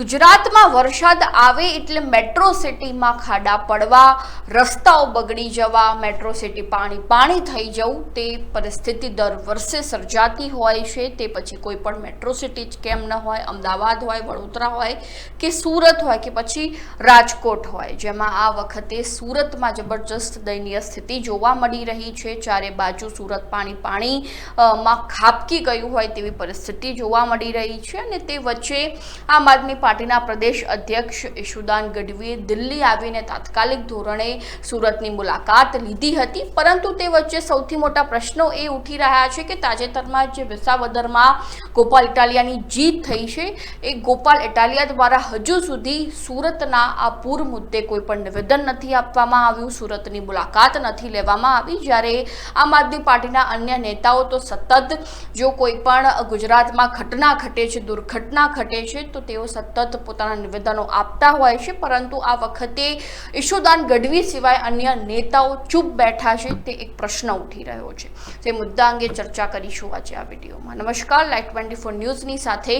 ગુજરાતમાં વરસાદ આવે એટલે મેટ્રો સિટીમાં ખાડા પડવા, રસ્તાઓ બગડી જવા મેટ્રો સિટી પાણી પાણી થઈ જવું, તે પરિસ્થિતિ દર વર્ષે સર્જાતી હોય છે. તે પછી કોઈ પણ મેટ્રો સિટી જ કેમ ન હોય, અમદાવાદ હોય, વડોદરા હોય કે સુરત હોય કે પછી રાજકોટ હોય, જેમાં આ વખતે સુરતમાં જબરજસ્ત દયનીય સ્થિતિ જોવા મળી રહી છે. ચારે બાજુ સુરત પાણી પાણી માં ખાબકી ગયું હોય તેવી પરિસ્થિતિ જોવા મળી રહી છે અને તે વચ્ચે આમ આદમી પાર્ટીના પ્રદેશ અધ્યક્ષ ઈશુદાન ગઢવીએ દિલ્હી આવીને તાત્કાલિક ધોરણે સુરતની મુલાકાત લીધી હતી. પરંતુ તે વચ્ચે સૌથી મોટા પ્રશ્નો એ ઉઠી રહ્યા છે કે તાજેતરમાં જે વિસાવદરમાં ગોપાલ ઇટાલિયાની જીત થઈ છે. એ ગોપાલ ઇટાલિયા દ્વારા હજુ સુધી સુરતના આ પૂર મુદ્દે કોઈ પણ નિવેદન નથી આપવામાં આવ્યું. સુરતની મુલાકાત નથી લેવામાં આવી. જ્યારે આમ આદમી પાર્ટીના અન્ય નેતાઓ તો સતત જો કોઈ પણ ગુજરાતમાં ઘટના ઘટે છે, દુર્ઘટના ઘટે છે, તો તેઓ સતત પોતાના નિવેદનો આપતા હોય છે, પરંતુ આ વખતે ઈશુદાન ગઢવી સિવાય અન્ય નેતાઓ ચૂપ બેઠા છે તે એક પ્રશ્ન ઉઠી રહ્યો છે. તે મુદ્દા અંગે ચર્ચા કરીશું આજે આ વિડીયોમાં. નમસ્કાર લાઈટ ટ્વેન્ટી ફોર ન્યૂઝની સાથે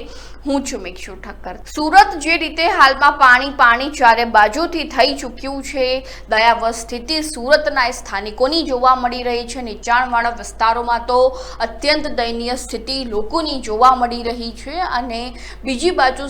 હું છું મિક્ષુ ઠક્કર. સુરત જે રીતે હાલમાં પાણી પાણી ચારે બાજુથી થઈ ચૂક્યું છે દયાવશ સ્થિતિ સુરતના સ્થાનિકોની જોવા મળી રહી છે. નીચાણવાળા વિસ્તારોમાં તો અત્યંત દયનીય સ્થિતિ લોકોની જોવા મળી રહી છે અને બીજી બાજુ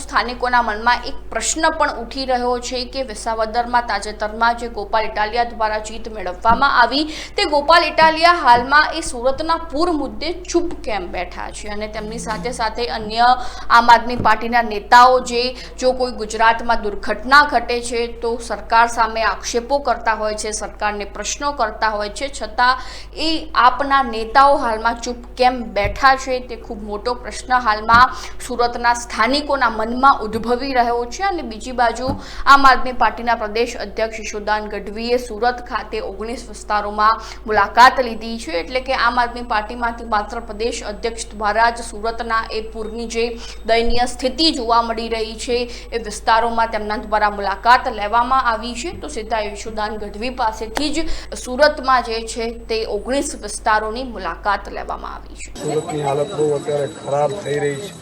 સ્થાનિકોના મનમાં એક પ્રશ્ન પણ ઉઠી રહ્યો છે કે વિસાવદરમાં તાજેતરમાં જે ગોપાલ ઇટાલિયા દ્વારા જીત મેળવવામાં આવી, તે ગોપાલ ઇટાલિયા હાલમાં એ સુરતના પૂર મુદ્દે ચૂપ કેમ બેઠા છે? અને તેમની સાથે સાથે અન્ય આમ આદમી પાર્ટીના નેતાઓ જે, જો કોઈ ગુજરાતમાં દુર્ઘટના ઘટે છે, તો સરકાર સામે આક્ષેપો કરતા હોય છે, સરકારને પ્રશ્નો કરતા હોય છે. છતાં એ આપના નેતાઓ હાલમાં ચૂપ કેમ બેઠા છે, તે ખૂબ મોટો પ્રશ્ન હાલમાં સુરતના સ્થાનિકોના મનમાં ઉદ્ભવી રહ્યો છે અને બીજી બાજુ આમ આદમી પાર્ટીના પ્રદેશ અધ્યક્ષ યશોદાન ગઢવીએ સુરત ખાતે ઓગણીસ વિસ્તારોમાં મુલાકાત લીધી છે. એટલે કે આમ આદમી પાર્ટીમાંથી માત્ર પ્રદેશ અધ્યક્ષ દ્વારા જ સુરતના એ પૂરની જે દયનીય સ્થિતિ જોવા મળી રહી છે, એ વિસ્તારોમાં તેમના દ્વારા મુલાકાત લેવામાં આવી છે. તો સીધા યશોદાન ગઢવી પાસેથી જ સુરતમાં જે છે તે ઓગણીસ વિસ્તારોની મુલાકાત લેવામાં આવી છે. સુરતની હાલત બહુ અત્યારે ખરાબ થઈ રહી છે.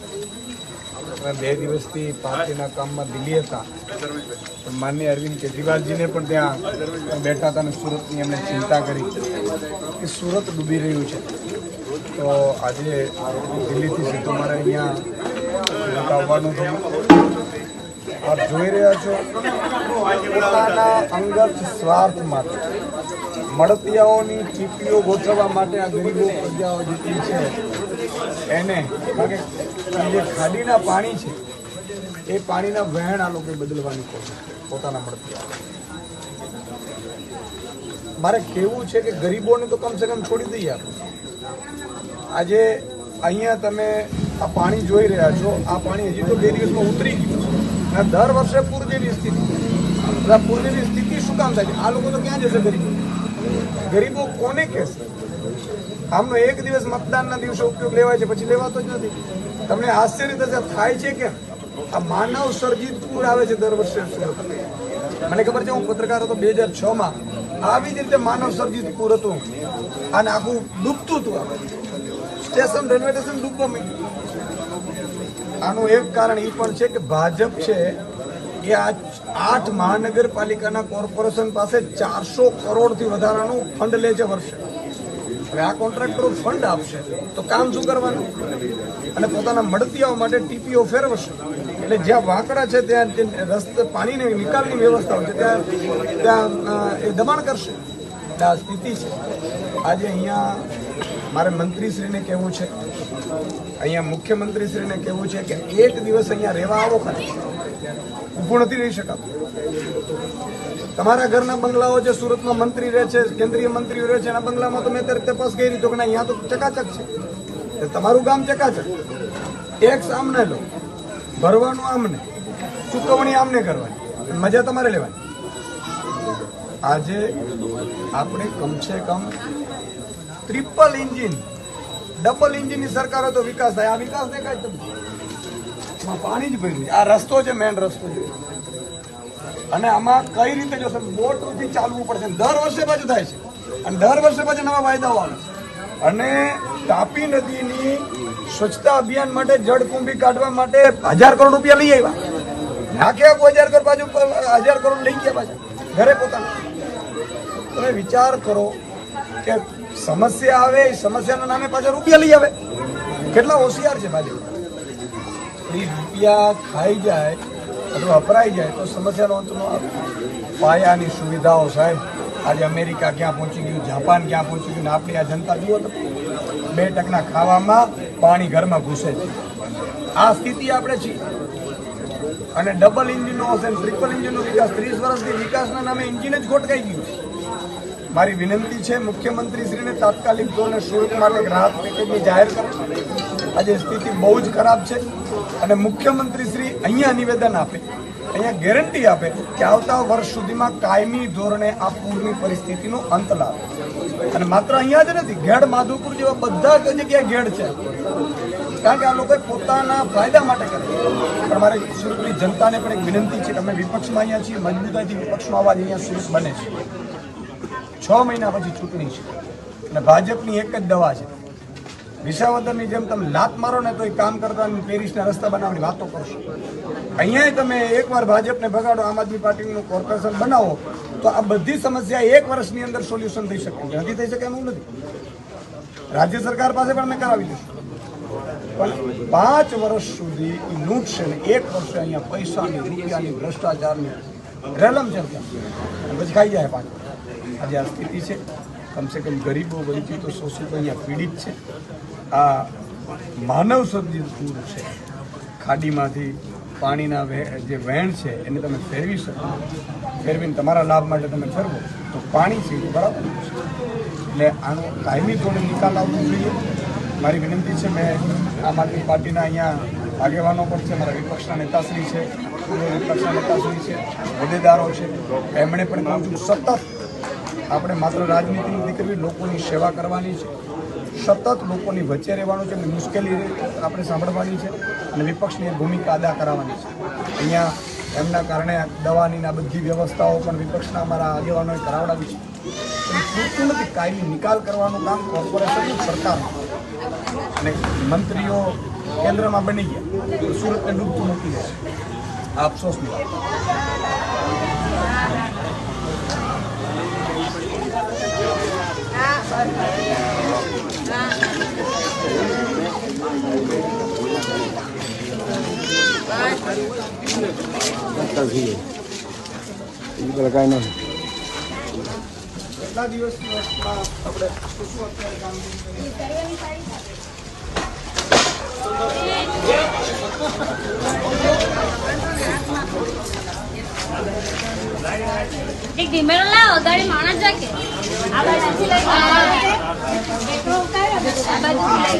અમે બે દિવસથી પાર્ટીના કામમાં દિલ્હી હતા. પણ માન્ય અરવિંદ કેજરીવાલજીને પણ ત્યાં બેઠા હતા અને સુરતની એમણે ચિંતા કરી કે સુરત ડૂબી રહ્યું છે. તો આજે દિલ્હીથી સીધું મારે અહીંયા આવવાનું થયું આપ જોઈ રહ્યા છો પોતાના અંગત સ્વાર્થ માટે મળતિયાઓની ચીપીઓ ગોઠવવા માટે આ ગરીબો પ્રજાઓ જેટલી છે. એને જે ખાડીના પાણી છે, એ પાણીના વહેણ આ લોકોએ બદલવાની કોશિશ પોતાના મળતિયાઓ મારે કહેવું છે કે ગરીબોને તો કમસે કમ છોડી દઈએ આપણે. આજે અહીંયા તમે આ પાણી જોઈ રહ્યા છો, આ પાણી હજી તો બે દિવસમાં ઉતરી ગયું છે. દર વર્ષે પૂર જેવી સ્થિતિ હવે આ સ્થિતિ શું કામ થાય છે? આ લોકો તો ક્યાં જશે ગરીબો? ગરીબો કોને કહેશે? આમનો એક દિવસ મતદાનના દિવસે ઉપયોગ લેવાય છે, પછી લેવાતો જ નથી. તમને આશ્ચર્ય થશે થાય છે કે આ માનવ સર્જિત પૂર આવે છે દર વર્ષે સુરત મને ખબર છે, હું પત્રકાર હતો બે હજાર છ માં આવી જ રીતે માનવ સર્જિત પૂર હતું. અને આખું ડૂબતું હતું સ્ટેશન, રેલવે સ્ટેશન ડૂબવા આનું એક કારણ એ પણ છે કે ભાજપ છે એ આ આઠ મહાનગરપાલિકાના કોર્પોરેશન પાસે ચારસો કરોડથી વધારાનું ફંડ લે છે વર્ષે. હવે આ કોન્ટ્રાક્ટરો ફંડ આપશે, તો કામ શું કરવાનું? અને પોતાના મળતિયાઓ માટે ટીપીઓ ફેરવશે. એટલે જ્યાં વાંકડા છે, ત્યાં રસ્તે પાણીની નિકાલની વ્યવસ્થાઓ છે, ત્યાં ત્યાં એ દબાણ કરશે. એટલે આ સ્થિતિ છે. આજે અહીંયા મારે મંત્રીશ્રીને કહેવું છે, અહીંયા મુખ્યમંત્રીશ્રીને કહેવું છે કે એક દિવસ અહીંયા રહેવા આવો ખાલી. ઊભું નથી રહી શકાતું. તમારા ઘરના બંગલાઓ જે સુરતમાં મંત્રી રહે છે, કેન્દ્રીય મંત્રીઓ રહે છે, એના બંગલામાં તો મેં અત્યારે તપાસ કરી તો કે અહીંયા તો ચકાચક છે. તમારું ગામ ચકાચક. ટેક્સ આમને લો, ભરવાનું આમને, ચૂકવણી આમને કરવાની મજા તમારે લેવાની. આજે આપણે કમસે કમ ટ્રિપલ એન્જિન, ડબલ એન્જિનની સરકાર તો વિકાસ થાય. આ વિકાસ દેખાય તમને. આમાં પાણી જ ભર્યું આ રસ્તો છે મેન રસ્તો છે. અને આમાં કઈ રીતે જોશે બોટથી ચાલવું પડશે દર વર્ષે પાછું થાય છે. અને દર વર્ષે પાછા નવા વાયદાઓ આવે છે. અને તાપી નદીની સ્વચ્છતા અભિયાન માટે જળકુંભી કાઢવા માટે હજાર કરોડ રૂપિયા લઈ આવ્યા. નાખે આખું હજાર કરોડ, બાજુ હજાર કરોડ લઈ ગયા પાછા, ઘરે પોતાના. તમે વિચાર કરો કે સમસ્યા આવે, એ સમસ્યાના નામે પાછા રૂપિયા લઈ આવે. કેટલા હોશિયાર છે ભાજપ. એ રૂપિયા ખાઈ જાય અથવા વપરાઈ જાય તો સમસ્યાનો અંત ન આવે. પાયાની સુવિધાઓ સાહેબ, આજે અમેરિકા ક્યાં પહોંચી ગયું, જાપાન ક્યાં પહોંચી ગયું ને આપણી આ જનતા જુઓ તો બે ટકના ખાવામાં પાણી ઘરમાં ઘૂસે છે. આ સ્થિતિ આપણે છીએ. અને ડબલ ઇન્જિનનો હશે ટ્રિપલ ઇન્જિનનો વિકાસ, ત્રીસ વર્ષથી વિકાસના નામે ઇન્જિન જ ખોટકાઈ ગયું મારી વિનંતી છે મુખ્યમંત્રીશ્રીને તાત્કાલિક ધોરણે શુલ્ક માટે રાહત પેકેજની જાહેર કરે આજે સ્થિતિ બહુ જ ખરાબ છે અને મુખ્યમંત્રીશ્રી અહીંયા નિવેદન આપે, અહીંયા ગેરંટી આપે કે આવતા વર્ષ સુધીમાં કાયમી ધોરણે આ પૂરની પરિસ્થિતિનો અંત લાવે. અને માત્ર અહીંયા જ નથી, ઘેડ માધુપુર જેવા બધા જગ્યાએ ઘેડ છે. કારણ કે આ લોકોએ પોતાના ફાયદા માટે કરે પણ મારે સુરતની જનતાને પણ એક વિનંતી છે કે અમે વિપક્ષમાં અહીંયા છીએ, મજબૂતાઈથી વિપક્ષનો અવાજ અહીંયા સુરત બને છે. છ મહિના પછી ચૂંટણી છે અને ભાજપની એક જ દવા છે. વિસાવદરની જેમ તમે લાત મારો ને તો એ કામ કરતા પેરિસના રસ્તા બનાવવાની વાતો કરશો અહીંયા તમે એકવાર ભાજપને ભગાડો, આમ આદમી પાર્ટીનું કોર્પોરેશન બનાવો, તો આ બધી સમસ્યા એક વર્ષની અંદર સોલ્યુશન થઈ શકે. નથી થઈ શકે એમ નથી. રાજ્ય સરકાર પાસે પણ મેં કરાવી દઈશું. પણ પાંચ વર્ષ સુધી એ લૂંટ છે ને એક વર્ષે અહીંયા પૈસાની, રૂપિયાની, ભ્રષ્ટાચારની રેલમ છે પછી ખાઈ જાય પાંચ આજે આ સ્થિતિ છે. કમસે કમ ગરીબો, વંચિતો શોષિતો અહીંયા પીડિત છે. આ માનવ સર્જિત છે. ખાડીમાંથી પાણીના જે વહેણ છે, એને તમે ફેરવી શકો. ફેરવીને તમારા લાભ માટે તમે ફેરવો, તો પાણી છે એ બરાબર. એટલે આનો કાયમી થોડો નિકાલ આવવો જોઈએ. મારી વિનંતી છે, મેં આમ આદમી પાર્ટીના અહીંયા આગેવાનો પણ છે, મારા વિપક્ષના નેતાશ્રી છે વિપક્ષના નેતાશ્રી છે, હોદ્દેદારો છે. એમણે પણ કહું છું, સતત આપણે માત્ર રાજનીતિ નથી કરવી લોકોની સેવા કરવાની છે. સતત લોકોની વચ્ચે રહેવાનું છે એમની મુશ્કેલી આપણે સાંભળવાની છે અને વિપક્ષની ભૂમિકા અદા કરાવવાની છે. અહીંયા એમના કારણે દવાની આ બધી વ્યવસ્થાઓ પણ વિપક્ષના અમારા આગેવાનોએ કરાવડાવી છે. પૂરતું નથી કાયમી નિકાલ કરવાનું કામ કોર્પોરેશન સરકાર અને મંત્રીઓ કેન્દ્રમાં બની ગયા. સુરતને ડૂબતું મૂકી દેશે આ અફસોસની વાત. કેટલા દિવસની વસ્તુમાં આપણે શું શું અત્યારે કામગીરી એક ધીમેરો લાવો ગાડી માણસ જાય કે આ બાજુથી લઈ આ બાજુથી લઈ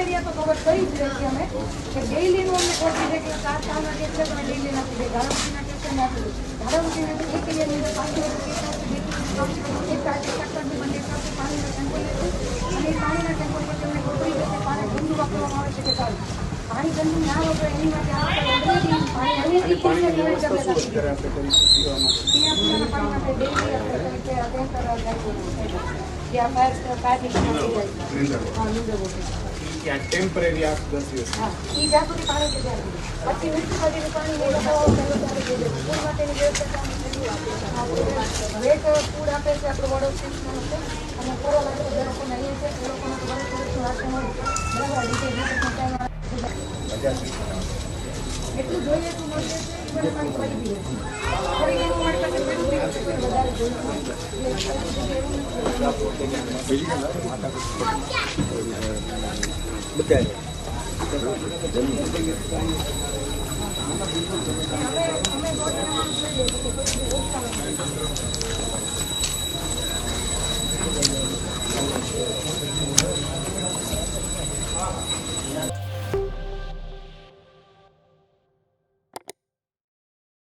એરિયા તો કવર કરી જ રહી અમે કે ડેઇલીનું અમને ખોટી જગ્યા ચાર ચારના કેસ છે તમે ડેઇલી નથી બે ધારાવતીના કેસ છે નાખી ધારાવતીના એક એરિયાની અંદર પાંચ પાણી ગંદુ વાપરવામાં આવે છે કે સારું પાણી ગંદુ ના વપરાય એની માટે આ already પાણી અહીંયાથી પીને ઘરે જ અમે રાખીએ. પીવાના પાણી માટે daily આપણે કંઈક ટેન્કર રાખીએ. ત્યાં ફાયર ફાયરની સમસ્યા જાય. હા, લીંડો બોટલ. ત્યાં ટેમ્પરરી આ દસ દિવસ હા, ઈ જ્યાં સુધી પાણી છે ત્યાં સુધી. પછી મ્યુનિસિપાલિટીનું પાણી એ લોકો પહેલું ત્યારે દે દે. ફૂડ માટેની વ્યવસ્થા ત્યાં પહેલું આપે છે. હા, વેટ ફૂડ આપે છે આપણો સ્ટેશનનું છે અને કોરોલ આપણે જે છે એટલું જોઈએ એટલું મને બી છે, પણ વધારે. Thank you.